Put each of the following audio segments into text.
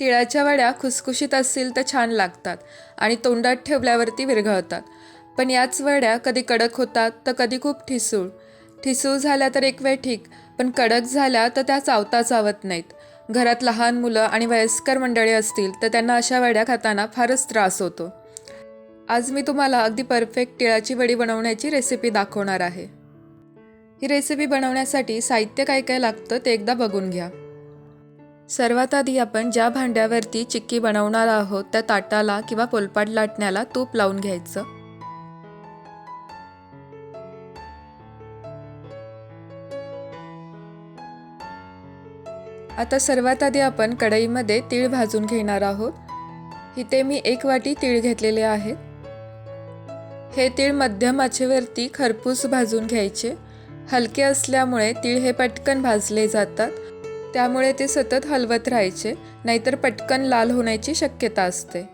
तिळाच्या वड्या खुसखुशीत असतील तर छान लागतात आणि तोंडात ठेवल्यावरती विरघळतात. पण याच वड्या कधी कडक होतात तर कधी खूप ठिसूळ. ठिसूळ झाल्या तर एक वेळ ठीक पण कडक झाल्या तर त्या चावता चावत नाहीत. घरात लहान मुलं आणि वयस्कर मंडळी असतील तर त्यांना अशा वड्या खाताना फारच त्रास होतो. आज मी तुम्हाला अगदी परफेक्ट तिळाची वडी बनवण्याची रेसिपी दाखवणार आहे. ही रेसिपी बनवण्यासाठी साहित्य काय काय लागतं ते एकदा बघून घ्या. सर्वात आधी आपण ज्या भांड्यावरती चिक्की बनवणार आहोत त्या ताटाला किंवा पोलपाट लाटण्याला तूप लावून घ्यायचं. आता सर्वात आधी आपण कढईमध्ये तीळ भाजून घेणार आहोत. इथे मी एक वाटी तीळ घेतलेले आहेत हे तीळ मध्यम आचेवरती खरपूस भाजून घ्यायचे. हलके असल्यामुळे तीळ हे पटकन भाजले जातात. त्यामुळे ते सतत हलवत राहायचे नाहीतर पटकन लाल होण्याची शक्यता असते.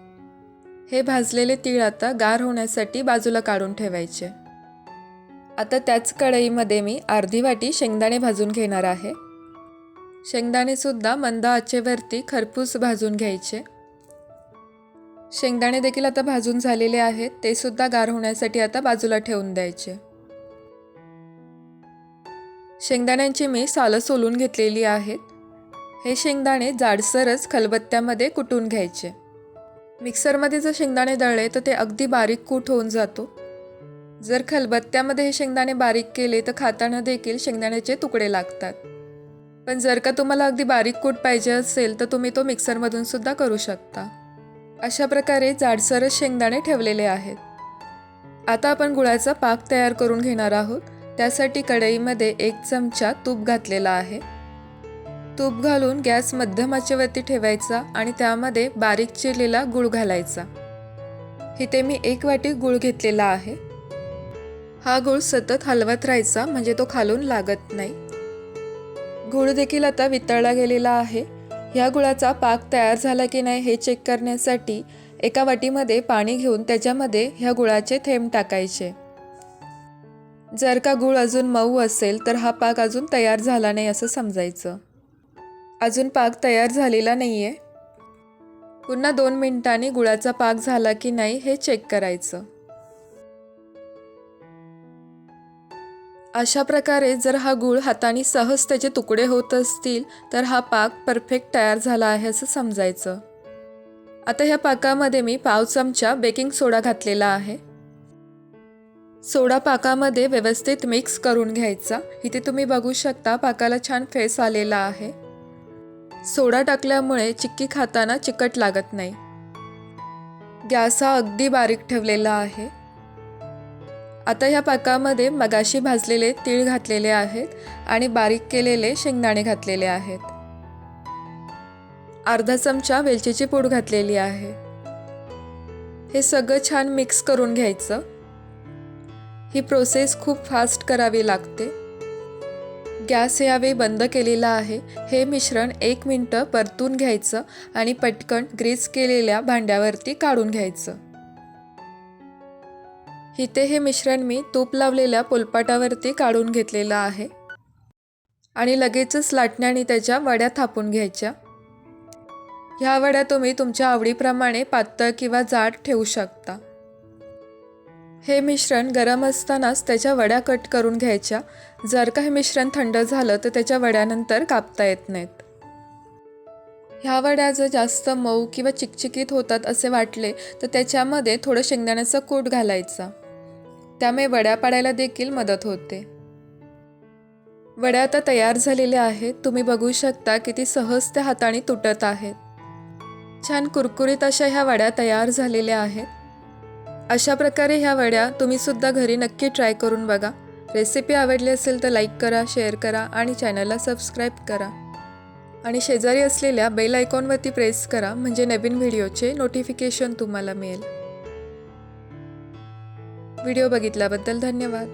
हे भाजलेले तीळ आता गार होण्यासाठी बाजूला काढून ठेवायचे. आता त्याच कढईमध्ये मी अर्धी वाटी शेंगदाणे भाजून घेणार आहे. शेंगदाणेसुद्धा मंद आचेवरती खरपूस भाजून घ्यायचे. शेंगदाणे देखील आता भाजून झालेले आहेत ते सुद्धा गार होण्यासाठी आता बाजूला ठेवून द्यायचे. शेंगदाण्यांची मी सालं सोलून घेतलेली आहेत. हे शेंगदाणे जाडसरच खलबत्त्यामध्ये कुटून घ्यायचे. मिक्सरमध्ये जर शेंगदाणे दळले तर ते अगदी बारीक कूट होऊन जातो. जर खलबत्त्यामध्ये हे शेंगदाणे बारीक केले तर खाताना देखील शेंगदाण्याचे तुकडे लागतात. पण जर का तुम्हाला अगदी बारीक कूट पाहिजे असेल तर तुम्ही तो मिक्सरमधून सुद्धा करू शकता. अशा प्रकारे जाडसरच शेंगदाणे ठेवलेले आहेत. आता आपण गुळाचा पाक तयार करून घेणार आहोत. त्यासाठी कढईमध्ये एक चमचा तूप घातलेला आहे. तूप घालून गॅस मध्यम आचेवरती ठेवायचा आणि त्यामध्ये बारीक चिरलेला गुळ घालायचा. इथे मी एक वाटी गुळ घेतलेला आहे. हा गुळ सतत हलवत राहायचा म्हणजे तो खालून लागत नाही. गुळ देखील आता वितळला गेलेला आहे. ह्या गुळाचा पाक तयार झाला की नाही हे चेक करण्यासाठी एका वाटीमध्ये पाणी घेऊन त्याच्यामध्ये ह्या गुळाचे थेंब टाकायचे. जर का गूळ अजून मऊ असेल तर हा पाक अजून तयार झाला नाही असं समजायचं. अजून पाक तयार झालेला नाही आहे पुन्हा दोन मिनिटांनी गुळाचा पाक झाला की नाही हे चेक करायचं. अशा प्रकारे जर हा गूळ हाताने सहज त्याचे तुकडे होत असतील तर हा पाक परफेक्ट तयार झाला आहे असं समजायचं. आता ह्या पाकामध्ये मी पाव चमचा बेकिंग सोडा घातलेला आहे. सोडा पाकामध्ये व्यवस्थित मिक्स करून घ्यायचा. इथे तुम्ही बघू शकता पाकाला छान फेस आलेला आहे. सोडा टाकल्यामुळे चिक्की खाताना चिकट लागत नाही. गॅस हा अगदी बारीक ठेवलेला आहे. आता ह्या पाकामध्ये मगाशी भाजलेले तीळ घातलेले आहेत आणि बारीक केलेले शेंगदाणे घातलेले आहेत. अर्धा चमचा वेलचीची पूड घातलेली आहे. हे सगळं छान मिक्स करून घ्यायचं. ही प्रोसेस खूप फास्ट करावी लागते. गॅस यावेळी बंद केलेला आहे. हे मिश्रण एक मिनटं परतून घ्यायचं आणि पटकन ग्रीस केलेल्या भांड्यावरती काढून घ्यायचं. इथे हे मिश्रण मी तूप लावलेल्या पोलपाटावरती काढून घेतलेलं आहे. आणि लगेचच लाटण्याने त्याच्या वड्या थापून घ्यायच्या. ह्या वड्या तुम्ही तुमच्या आवडीप्रमाणे पातळ किंवा जाड ठेवू शकता. हे मिश्रण गरम असतानाच त्याच्या वड्या कट करून घ्यायच्या. जर का हे मिश्रण थंड झालं तर त्याच्या वड्यानंतर कापता येत नाहीत. ह्या वड्या जर जास्त मऊ किंवा चिकचिकीत होतात असे वाटले तर त्याच्यामध्ये थोडं शेंगदाण्याचं कूट घालायचा. त्यामुळे वड्या पाडायला देखील मदत होते. वड्या आता तयार झालेल्या आहेत. तुम्ही बघू शकता किती सहज त्या हाताने तुटत आहेत. छान कुरकुरीत अशा ह्या वड्या तयार झालेल्या आहेत. अशा प्रकारे ह्या वड्या तुम्ही सुद्धा घरी नक्की ट्राय करून बघा. रेसिपी आवडली असेल तर लाईक करा शेअर करा आणि चॅनलला सबस्क्राईब करा. आणि शेजारी असलेल्या बेल आयकॉनवरती प्रेस करा म्हणजे नवीन व्हिडिओचे नोटिफिकेशन तुम्हाला मिळेल. व्हिडिओ बघितल्याबद्दल धन्यवाद.